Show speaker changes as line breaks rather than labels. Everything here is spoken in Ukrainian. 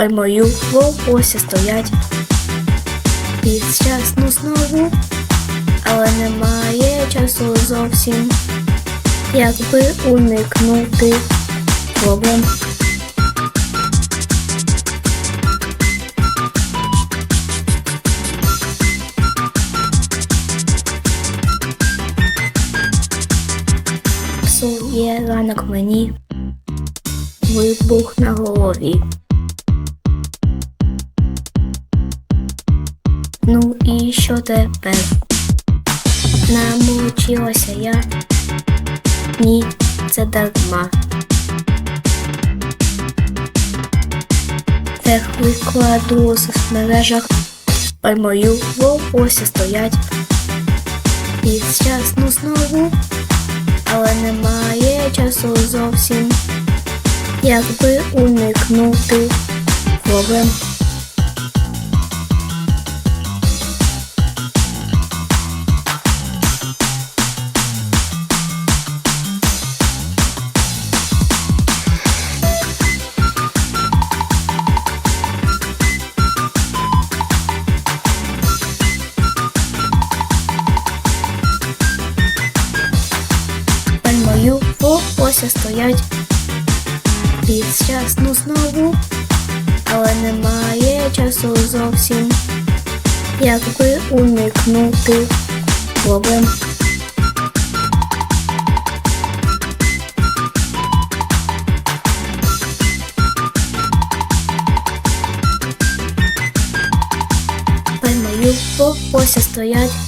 Ой, мою волосся стоять. Підчасно знову, але немає часу зовсім. Якби уникнути проблем. Псує ранок мені, вибух на голові. Ну і що тепер? Намучилася я. Ні, це дарма. Тех викладу у соцмережах, ой мою волосся стоять. Підчасно знову, але немає часу зовсім. Якби уникнути проблем. Мою волосся стоять. Підчасно знову, але немає часу зовсім. Якби уникнути проблем. Ой, мою волосся стоять.